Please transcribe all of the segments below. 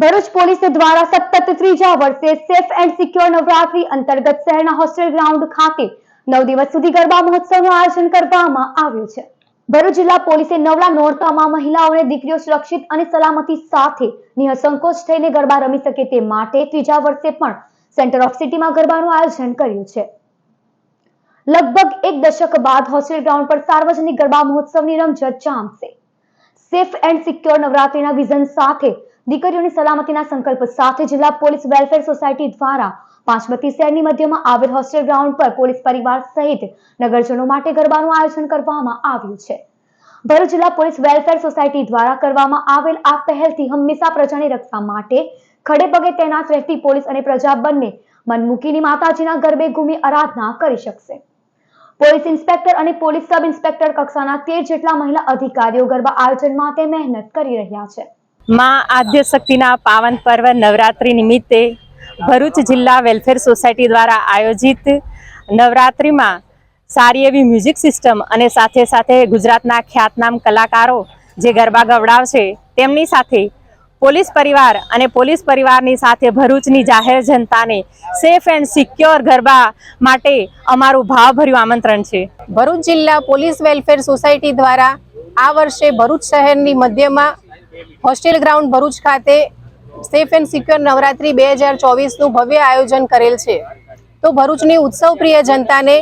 Bharuch police દ્વારા સતત ત્રીજા વર્ષે સેફ એન્ડ સિક્યોર નવરાત્રી અંતર્ગત શહેરના હોસ્ટેલ ગ્રાઉન્ડ ખાતે નવ દિવસ સુધી ગરબા મહોત્સવનું આયોજન કરવામાં આવ્યું છે. ભરૂચ જિલ્લા પોલીસે નવલા નોરતામાં મહિલાઓને દીકરીઓ સુરક્ષિત અને સલામતી સાથે નિઃસંકોચ થઈને ગરબા રમી શકે તે માટે ત્રીજા વર્ષે પણ સેન્ટર ઓફ સિટીમાં ગરબાનું આયોજન કર્યું છે. લગભગ એક દશક બાદ હોસ્ટેલ ગ્રાઉન્ડ પર સાર્વજનિક ગરબા મહોત્સવની રમઝટ જામશે. સેફ એન્ડ સિક્યોર નવરાત્રીના વિઝન સાથે દીકરીઓની સલામતીના સંકલ્પ સાથે જિલ્લા પોલીસ વેલફેર સોસાયટી દ્વારા પાંચમતી શહેરની મધ્યમાં આવેલ હોસ્ટેલ ગ્રાઉન્ડ પર પોલીસ પરિવાર સહિત નગરજનો માટે ગરબાનું આયોજન કરવામાં આવ્યું છે. ભરૂચ જિલ્લા પોલીસ વેલફેર સોસાયટી દ્વારા કરવામાં આવેલ આ પહેલથી હંમેશા પ્રજાની રક્ષા માટે ખડે પગે તૈનાત રહેતી પોલીસ અને પ્રજા બંને મન મૂકીને માતાજીના ગરબે ઘૂમી આરાધના કરી શકશે. પોલીસ ઇન્સ્પેક્ટર અને પોલીસ સબ ઇન્સ્પેક્ટર કક્ષાના તેર જેટલા મહિલા અધિકારીઓ ગરબા આયોજન માટે મહેનત કરી રહ્યા છે. માં આદ્ય શક્તિના પાવન પર્વ નવરાત્રિ નિમિત્તે ભરૂચ જિલ્લા વેલફેર સોસાયટી દ્વારા આયોજિત નવરાત્રિમાં સારી એવી મ્યુઝિક સિસ્ટમ અને સાથે સાથે ગુજરાતના ખ્યાતનામ કલાકારો જે ગરબા ગવડાવશે, તેમની સાથે પોલીસ પરિવાર અને પોલીસ પરિવારની સાથે ભરૂચની જાહેર જનતાને સેફ એન્ડ સિક્યોર ગરબા માટે અમારું ભાવભર્યું આમંત્રણ છે. ભરૂચ જિલ્લા પોલીસ વેલફેર સોસાયટી દ્વારા આ વર્ષે ભરૂચ શહેરની મધ્યમાં હોસ્ટેલ ગ્રાઉન્ડ ભરૂચ ખાતે સેફ એન્ડ સિક્યોર નવરાત્રી બે હજાર ચોવીસનું ભવ્ય આયોજન કરેલ છે. તો ભરૂચની ઉત્સવપ્રિય જનતાને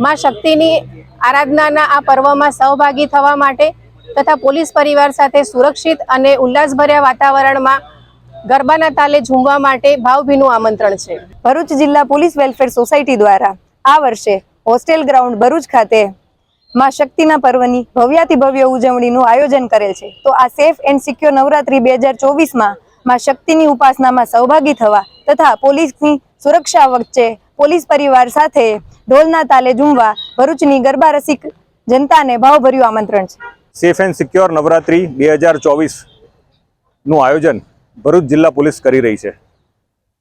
માં શક્તિની આરાધનાના આ પર્વમાં સહભાગી થવા માટે તથા પોલીસ પરિવાર સાથે સુરક્ષિત અને ઉલ્લાસભર્યા વાતાવરણમાં ગરબાના તાલે ઝૂમવા માટે ભાવભીનું આમંત્રણ છે. ભરૂચ જિલ્લા પોલીસ વેલફેર સોસાયટી દ્વારા આ વર્ષે હોસ્ટેલ ગ્રાઉન્ડ ભરૂચ ખાતે માં શક્તિના પર્વની ભવ્યાથી ભવ્ય ઉજવણીનું આયોજન કરેલ છે. તો આ સેફ એન્ડ સિક્યોર નવરાત્રી બે હજાર ચોવીસમાં માં શક્તિની ઉપાસનામાં સહભાગી થવા તથા પોલીસની સુરક્ષા વચ્ચે પોલીસ પરિવાર સાથે ઢોલના તાલે ઝૂમવા ભરૂચની ગરબા રસિક જનતાને ભાવભર્યું આમંત્રણ છે. સેફ એન્ડ સિક્યોર નવરાત્રી બે હજાર ચોવીસનું આયોજન ભરૂચ જિલ્લા પોલીસ કરી રહી છે.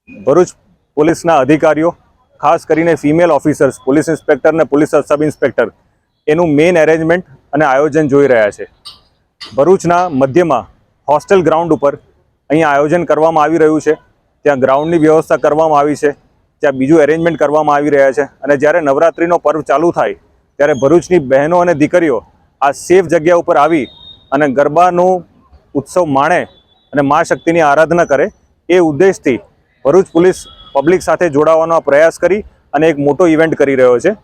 ભરૂચ પોલીસના અધિકારીઓ, ખાસ કરીને ફિમેલ ઓફિસર્સ, પોલીસ ઇન્સ્પેક્ટર અને પોલીસ સબ ઇન્સ્પેક્ટર એનું મેઇન એરેન્જમેન્ટ અને આયોજન જોઈ રહ્યા છે. ભરૂચના મધ્યમાં હોસ્ટેલ ગ્રાઉન્ડ ઉપર અહીંયા આયોજન કરવામાં આવી રહ્યું છે. ત્યાં ગ્રાઉન્ડની વ્યવસ્થા કરવામાં આવી છે. ત્યાં બીજું એરેન્જમેન્ટ કરવામાં આવી રહ્યા છે. અને જ્યારે નવરાત્રિનો પર્વ ચાલુ થાય, ત્યારે ભરૂચની બહેનો અને દીકરીઓ આ સેફ જગ્યા ઉપર આવી અને ગરબાનું ઉત્સવ માણે અને મા શક્તિની આરાધના કરે એ ઉદ્દેશથી ભરૂચ પોલીસ પબ્લિક સાથે જોડાવાનો પ્રયાસ કરી અને એક મોટો ઇવેન્ટ કરી રહ્યો છે.